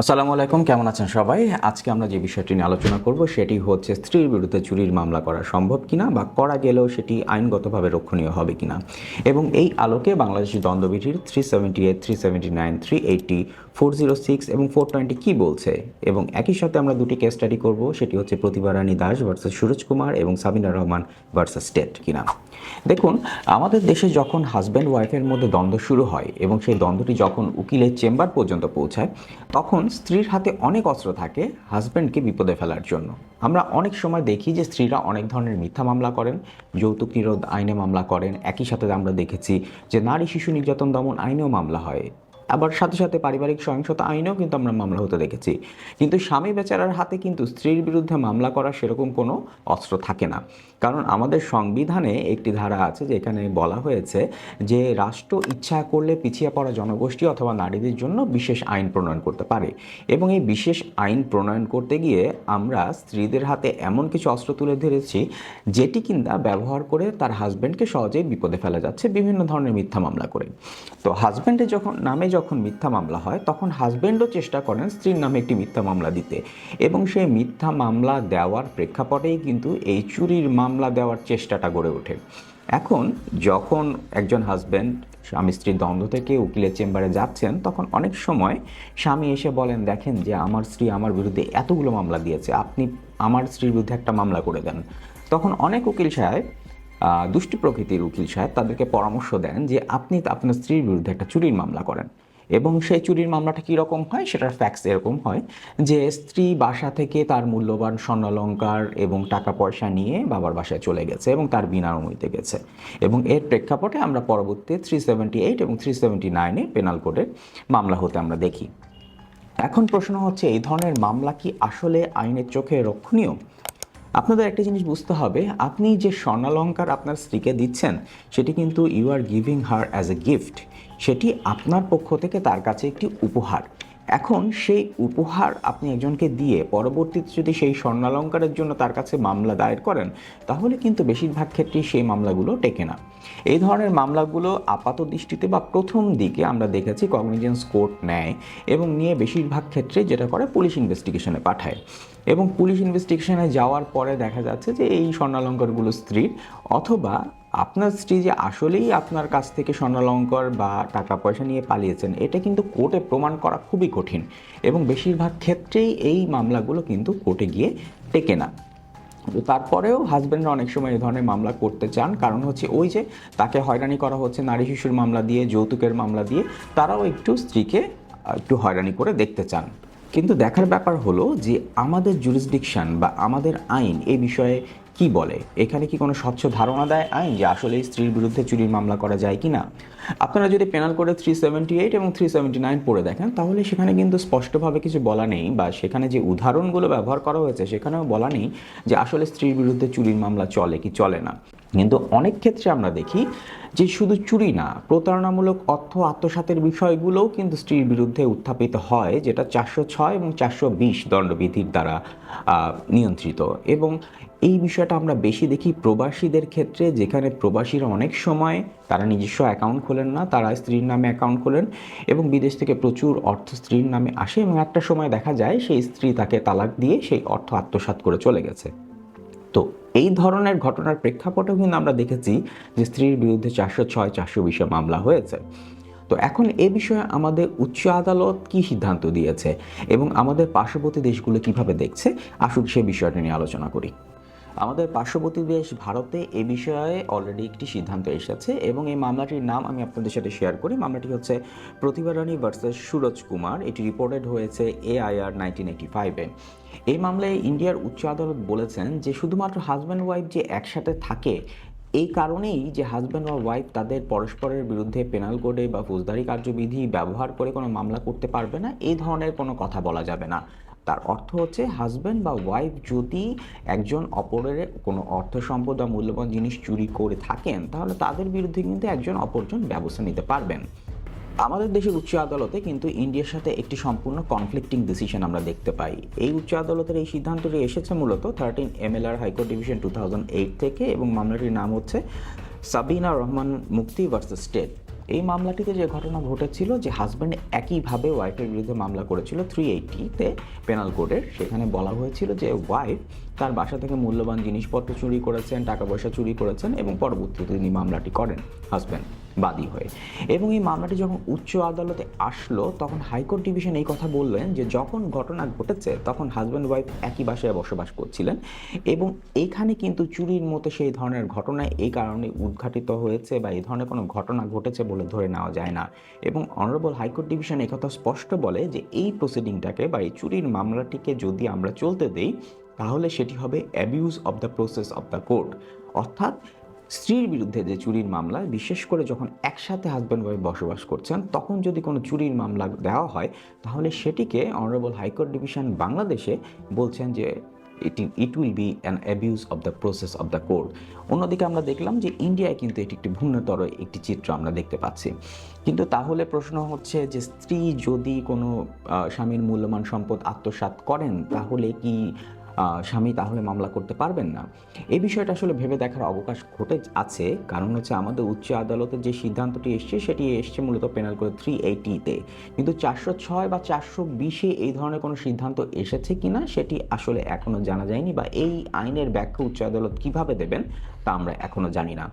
আসসালামু আলাইকুম, কেমন আছেন সবাই? আজকে আমরা যে বিষয়টি নিয়ে আলোচনা করব সেটি হচ্ছে স্ত্রীর বিরুদ্ধে চুরির মামলা করা সম্ভব কিনা বা করা গেলেও সেটি আইনগতভাবে রক্ষণীয় হবে কিনা। এবং এই আলোকে Bangladeshi দ্বন্দ্ববিধির three seventy eight three seventy nine three eighty four zero six এবং ফোর টোয়েন্টি কী বলছে? এবং একই সাথে আমরা দুটি কেস স্টাডি করব, সেটি হচ্ছে প্রতিভা রানী দাস ভার্সেস সুরজ কুমার এবং সাবিনা রহমান ভার্সেস স্টেট কিনা দেখুন, আমাদের দেশে যখন হাজব্যান্ড ওয়াইফের মধ্যে দ্বন্দ্ব শুরু হয় এবং সেই দ্বন্দ্বটি যখন উকিলের চেম্বার পর্যন্ত পৌঁছায়, তখন স্ত্রীর হাতে অনেক অস্ত্র থাকে হাজব্যান্ডকে বিপদে ফেলার জন্য। আমরা অনেক সময় দেখি যে স্ত্রীরা অনেক ধরনের মিথ্যা মামলা করেন, যৌতুক নিরোধ আইনে মামলা করেন। একই সাথে আমরা দেখেছি যে নারী শিশু নির্যাতন দমন আইনেও মামলা হয়। আবার সাথে সাথে পারিবারিক সহিংসতা আইনেও কিন্তু আমরা মামলা হতে দেখেছি। কিন্তু স্বামী বেচারার হাতে কিন্তু স্ত্রীর বিরুদ্ধে মামলা করা সেরকম কোনো অস্ত্র থাকে না। কারণ আমাদের সংবিধানে একটি ধারা আছে যেখানে বলা হয়েছে যে রাষ্ট্র ইচ্ছা করলে পিছিয়ে পড়া জনগোষ্ঠী অথবা নারীদের জন্য বিশেষ আইন প্রণয়ন করতে পারে। এবং এই বিশেষ আইন প্রণয়ন করতে গিয়ে আমরা স্ত্রীদের হাতে এমন কিছু অস্ত্র তুলে ধরেছি যেটি কিনা ব্যবহার করে তার হাজব্যান্ডকে সহজেই বিপদে ফেলা যাচ্ছে বিভিন্ন ধরনের মিথ্যা মামলা করে। তো হাজব্যান্ডের যখন নামে যখন মিথ্যা মামলা হয়, তখন হাজব্যান্ডও চেষ্টা করেন স্ত্রীর নামে একটি মিথ্যা মামলা দিতে। এবং সেই মিথ্যা মামলা দেওয়ার প্রেক্ষাপটেই কিন্তু এই চুরির মামলা দেওয়ার চেষ্টাটা গড়ে ওঠে। এখন যখন একজন হাজব্যান্ড স্বামী স্ত্রীর দ্বন্দ্ব থেকে উকিলের চেম্বারে যাচ্ছেন, তখন অনেক সময় স্বামী এসে বলেন, দেখেন যে আমার স্ত্রী আমার বিরুদ্ধে এতগুলো মামলা দিয়েছে, আপনি আমার স্ত্রীর বিরুদ্ধে একটা মামলা করে দেন। তখন অনেক উকিল সাহেব দুষ্টি প্রকৃতির উকিল সাহেব তাদেরকে পরামর্শ দেন যে, আপনি আপনার স্ত্রীর বিরুদ্ধে একটা চুরির মামলা করেন। এবং সেই চুরির মামলাটা কীরকম হয়? সেটার ফ্যাক্স এরকম হয় যে স্ত্রী বাসা থেকে তার মূল্যবান স্বর্ণালঙ্কার এবং টাকা পয়সা নিয়ে বাবার বাসায় চলে গেছে এবং তার বিনা অনুমতিতে গেছে। এবং এর প্রেক্ষাপটে আমরা পরবর্তী থ্রি সেভেন্টি এইট এবং থ্রি সেভেন্টি নাইনে পেনাল কোডে মামলা হতে আমরা দেখি। এখন প্রশ্ন হচ্ছে, এই ধরনের মামলা কি আসলে আইনের চোখে রক্ষণীয়? আপনাদের একটা জিনিস বুঝতে হবে, আপনি যে স্বর্ণালঙ্কার আপনার স্ত্রীকে দিচ্ছেন, সেটি কিন্তু you are giving her as a gift সেটি আপনার পক্ষ থেকে তার কাছে একটি উপহার। এখন সেই উপহার আপনি একজনকে দিয়ে পরবর্তীতে যদি সেই স্বর্ণালঙ্কারের জন্য তার কাছে মামলা দায়ের করেন, তাহলে কিন্তু বেশিরভাগ ক্ষেত্রেই সেই মামলাগুলো টেকে না। এই ধরনের মামলাগুলো আপাত দৃষ্টিতে বা প্রথম দিকে আমরা দেখেছি কগনিজেন্স কোর্ট নেয় এবং নিয়ে বেশিরভাগ ক্ষেত্রে যেটা করে পুলিশ ইনভেস্টিগেশনে পাঠায়। এবং পুলিশ ইনভেস্টিগেশনে যাওয়ার পরে দেখা যাচ্ছে যে এই স্বর্ণালঙ্কারগুলো স্ত্রীর অথবা আপনার স্ত্রী যে আসলেই আপনার কাছ থেকে স্বর্ণালঙ্কার বা টাকা পয়সা নিয়ে পালিয়েছেন, এটা কিন্তু কোর্টে প্রমাণ করা খুবই কঠিন। এবং বেশিরভাগ ক্ষেত্রেই এই মামলাগুলো কিন্তু কোর্টে গিয়ে টেকে না। তো তারপরেও হাজব্যান্ডরা অনেক সময় এই ধরনের মামলা করতে চান। কারণ হচ্ছে ওই যে তাকে হয়রানি করা হচ্ছে, নারী শিশুর মামলা দিয়ে, যৌতুকের মামলা দিয়ে, তারাও একটু স্ত্রীকে একটু হয়রানি করে দেখতে চান। কিন্তু দেখার ব্যাপার হলো যে আমাদের জুরিসডিকশান বা আমাদের আইন এই বিষয়ে কি বলে? এখানে কি কোনো স্বচ্ছ ধারণা দেয় আইন যে আসলে স্ত্রীর বিরুদ্ধে চুরির মামলা করা যায় কি না আপনারা যদি পেনাল করে থ্রি সেভেন্টি এইট এবং থ্রি সেভেন্টি নাইন পড়ে দেখেন, তাহলে সেখানে কিন্তু স্পষ্টভাবে কিছু বলা নেই বা সেখানে যে উদাহরণগুলো ব্যবহার করা হয়েছে, সেখানেও বলা নেই যে আসলে স্ত্রীর বিরুদ্ধে চুরির মামলা চলে কি চলে না। কিন্তু অনেক ক্ষেত্রে আমরা দেখি যে শুধু চুরি না, প্রতারণামূলক অর্থ আত্মসাতের বিষয়গুলোও কিন্তু স্ত্রীর বিরুদ্ধে উত্থাপিত হয়, যেটা চারশো ছয় এবং চারশো বিশ দণ্ডবিধির দ্বারা নিয়ন্ত্রিত। এবং এই বিষয়টা আমরা বেশি দেখি প্রবাসীদের ক্ষেত্রে, যেখানে প্রবাসীরা অনেক সময় তারা নিজস্ব অ্যাকাউন্ট খোলেন না, তারা স্ত্রীর নামে অ্যাকাউন্ট খোলেন এবং বিদেশ থেকে প্রচুর অর্থ স্ত্রীর নামে আসে এবং একটা সময় দেখা যায় সেই স্ত্রী তাকে তালাক দিয়ে সেই অর্থ আত্মসাৎ করে চলে গেছে। তো এই ধরনের ঘটনার প্রেক্ষাপটেও কিন্তু আমরা দেখেছি যে স্ত্রীর বিরুদ্ধে চারশো ছয়, চারশো বিশে মামলা হয়েছে। তো এখন এ বিষয়ে আমাদের উচ্চ আদালত কি সিদ্ধান্ত দিয়েছে এবং আমাদের পার্শ্ববর্তী দেশগুলো কীভাবে দেখছে? আসুক সে বিষয়টা নিয়ে আলোচনা করি। আমাদের পার্শ্ববর্তী দেশ ভারতে এ বিষয়ে অলরেডি একটি সিদ্ধান্ত এসেছে এবং এই মামলাটির নাম আমি আপনাদের সাথে শেয়ার করি। মামলাটি হচ্ছে প্রতিভা রানী ভার্সেস সুরজ কুমার। এটি রিপোর্টেড হয়েছে এআইআর নাইনটিন এইটি ফাইভে এই মামলায় ইন্ডিয়ার উচ্চ আদালত বলেছেন যে শুধুমাত্র হাজব্যান্ড ওয়াইফ যে একসাথে থাকে, এই কারণেই যে হাজব্যান্ড বা ওয়াইফ তাদের পরস্পরের বিরুদ্ধে পেনাল কোডে বা ফৌজদারি কার্যবিধি ব্যবহার করে কোনো মামলা করতে পারবে না, এই ধরনের কোনো কথা বলা যাবে না। তার অর্থ হচ্ছে হাজব্যান্ড বা ওয়াইফ যদি একজন অপরের কোনো অর্থ সম্পদ বা মূল্যবান জিনিস চুরি করে থাকেন, তাহলে তাদের বিরুদ্ধে কিন্তু একজন অপরজন ব্যবস্থা নিতে পারবেন। আমাদের দেশের উচ্চ আদালতে কিন্তু ইন্ডিয়ার সাথে একটি সম্পূর্ণ কনফ্লিক্টিং ডিসিশন আমরা দেখতে পাই। এই উচ্চ আদালতের এই সিদ্ধান্তটি এসেছে মূলত thirteen MLR high court division two থেকে এবং মামলাটির নাম হচ্ছে সাবিনা রহমান মুক্তি ভার্সেস স্টেট এই মামলাটিতে যে ঘটনা ঘটেছিল যে হাজব্যান্ড একইভাবে ওয়াইফের বিরুদ্ধে মামলা করেছিল থ্রি এইটিতে পেনাল কোডের সেখানে বলা হয়েছিল যে ওয়াইফ তার বাসা থেকে মূল্যবান জিনিসপত্র চুরি করেছেন, টাকা পয়সা চুরি করেছেন এবং পরবর্তীতে তিনি মামলাটি করেন হাজব্যান্ড বাদী হয়ে। এবং এই মামলাটি যখন উচ্চ আদালতে আসলো, তখন হাইকোর্ট ডিভিশন এই কথা বললেন যে, যখন ঘটনা ঘটেছে, তখন হাজব্যান্ড ওয়াইফ একই বাসায় বসবাস করছিলেন এবং এখানে কিন্তু চুরির মতো সেই ধরনের ঘটনা এই কারণে উদ্ঘাটিত হয়েছে বা এই ধরনের কোনো ঘটনা ঘটেছে বলে ধরে নেওয়া যায় না। এবং অনারেবল হাইকোর্ট ডিভিশন একথা স্পষ্ট বলে যে, এই প্রসিডিংটাকে বা এই চুরির মামলাটিকে যদি আমরা চলতে দেই, তাহলে সেটি হবে abuse of the process of the court অর্থাৎ স্ত্রীর বিরুদ্ধে যে চুরির মামলা, বিশেষ করে যখন একসাথে হাজব্যান্ড ওয়াইফ বসবাস করছেন, তখন যদি কোনো চুরির মামলা দেওয়া হয়, তাহলে সেটিকে অনারেবল হাইকোর্ট ডিভিশন বাংলাদেশে বলছেন যে it it will be an abuse of the process of the court অন্যদিকে আমরা দেখলাম যে ইন্ডিয়ায় কিন্তু এটি একটি ভিন্নতর একটি চিত্র আমরা দেখতে পাচ্ছি। কিন্তু তাহলে প্রশ্ন হচ্ছে যে স্ত্রী যদি কোনো স্বামীর মূল্যবান সম্পদ আত্মসাৎ করেন, তাহলে কি স্বামী তাহলে মামলা করতে পারবেন না। এই বিষয়টা আসলে ভেবে দেখার অবকাশ ঘটে আছে। কারণ হচ্ছে আমাদের উচ্চ আদালতের যে সিদ্ধান্তটি এসছে, সেটি এসছে মূলত পেনাল কোড থ্রি এইটিতে কিন্তু চারশো ছয় বা চারশো বিশে এই ধরনের কোনো সিদ্ধান্ত এসেছে কি না সেটি আসলে এখনও জানা যায়নি বা এই আইনের ব্যাখ্যা উচ্চ আদালত কীভাবে দেবেন, তা আমরা এখনও জানি না।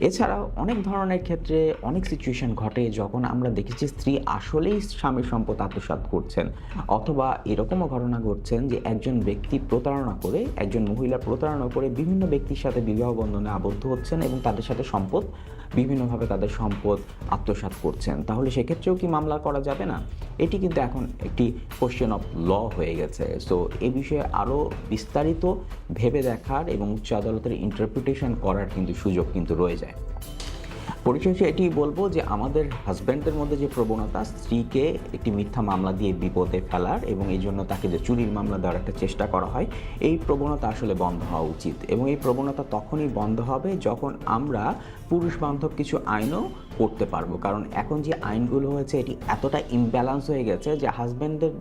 এছাড়াও অনেক ধরনের ক্ষেত্রে অনেক সিচুয়েশন ঘটে যখন আমরা দেখেছি স্ত্রী আসলেই স্বামীর সম্পদ আত্মসাৎ করছেন। অথবা এরকমও ঘটনা ঘটছেন যে একজন ব্যক্তি প্রতারণা করে, একজন মহিলা প্রতারণা করে বিভিন্ন ব্যক্তির সাথে বিবাহ বন্ধনে আবদ্ধ হচ্ছেন এবং তাদের সাথে সম্পদ, বিভিন্নভাবে তাদের সম্পদ আত্মসাৎ করছেন। তাহলে সেক্ষেত্রেও কি মামলা করা যাবে না? এটি কিন্তু এখন একটি কোশ্চেন অফ ল হয়ে গেছে। সো এ বিষয়ে আরও বিস্তারিত ভেবে দেখার এবং উচ্চ আদালতের ইন্টারপ্রিটেশন করার কিন্তু সুযোগ কিন্তু রয়ে যায় পরিশেষে এটি বলব যে আমাদের হাজব্যান্ডের মধ্যে যে প্রবণতা, স্ত্রীকে একটি মিথ্যা মামলা দিয়ে বিপদে ফেলার এবং এই জন্য তাকে যে চুরির মামলা দেওয়ার একটা চেষ্টা করা হয়, এই প্রবণতা আসলে বন্ধ হওয়া উচিত। এবং এই প্রবণতা তখনই বন্ধ হবে যখন আমরা পুরুষ বান্ধব কিছু আইনও করতে পারব। কারণ এখন যে আইনগুলো হয়েছে, এটি এতটা ইমব্যালেন্স হয়ে গেছে যে হাজব্যান্ডের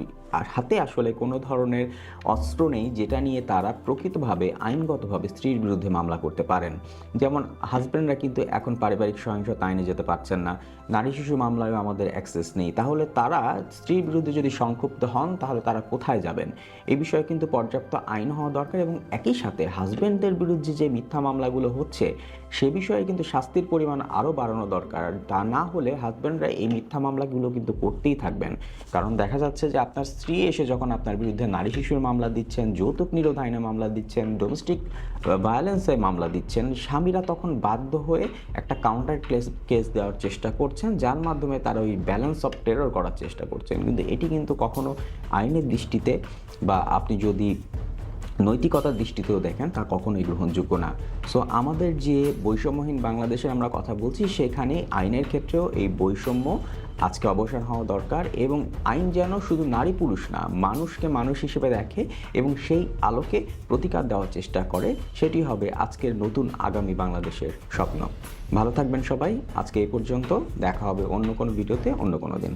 হাতে আসলে কোনো ধরনের অস্ত্র নেই, যেটা নিয়ে তারা প্রকৃতভাবে, আইনগতভাবে স্ত্রীর বিরুদ্ধে মামলা করতে পারেন। যেমন হাজব্যান্ডরা কিন্তু এখন পারিবারিক সহিংসতা আইনে যেতে পারছেন না। নারী শিশু মামলায়ও আমাদের অ্যাক্সেস নেই। তাহলে তারা স্ত্রীর বিরুদ্ধে যদি সংক্ষুব্ধ হন, তাহলে তারা কোথায় যাবেন? এই বিষয়ে কিন্তু পর্যাপ্ত আইন হওয়া দরকার এবং একই সাথে হাজব্যান্ডের বিরুদ্ধে যে মিথ্যা মামলাগুলো হচ্ছে, সে বিষয়ে কিন্তু শাস্তির পরিমাণ আরও বাড়ানো দরকার। তা না হলে হাজব্যান্ডরা এই মিথ্যা মামলাগুলো কিন্তু করতেই থাকবেন। কারণ দেখা যাচ্ছে যে আপনার স্ত্রী এসে যখন আপনার বিরুদ্ধে নারী শিশুর মামলা দিচ্ছেন, যৌতুক নিরোধ আইনে মামলা দিচ্ছেন ডোমেস্টিক ভায়োলেন্সে মামলা দিচ্ছেন, স্বামীরা তখন বাধ্য হয়ে একটা কাউন্টার কেস কেস দেওয়ার চেষ্টা করছেন, যার মাধ্যমে তারা ওই ব্যালেন্স অফ টেরর করার চেষ্টা করছেন। কিন্তু এটি কিন্তু কখনো আইনের দৃষ্টিতে বা আপনি যদি নৈতিকতার দৃষ্টিতেও দেখেন তা কখনোই গ্রহণযোগ্য না। সো আমাদের যে বৈষম্যহীন বাংলাদেশে আমরা কথা বলছি, সেখানে আইনের ক্ষেত্রেও এই বৈষম্য আজকে অবসান হওয়া দরকার এবং আইন যেন শুধু নারী পুরুষ না, মানুষকে মানুষ হিসেবে দেখে এবং সেই আলোকে প্রতিকার দেওয়ার চেষ্টা করে, সেটি হবে আজকের নতুন আগামী বাংলাদেশের স্বপ্ন। ভালো থাকবেন সবাই, আজকে এই পর্যন্ত, দেখা হবে অন্য কোনো ভিডিওতে অন্য কোনো দিন।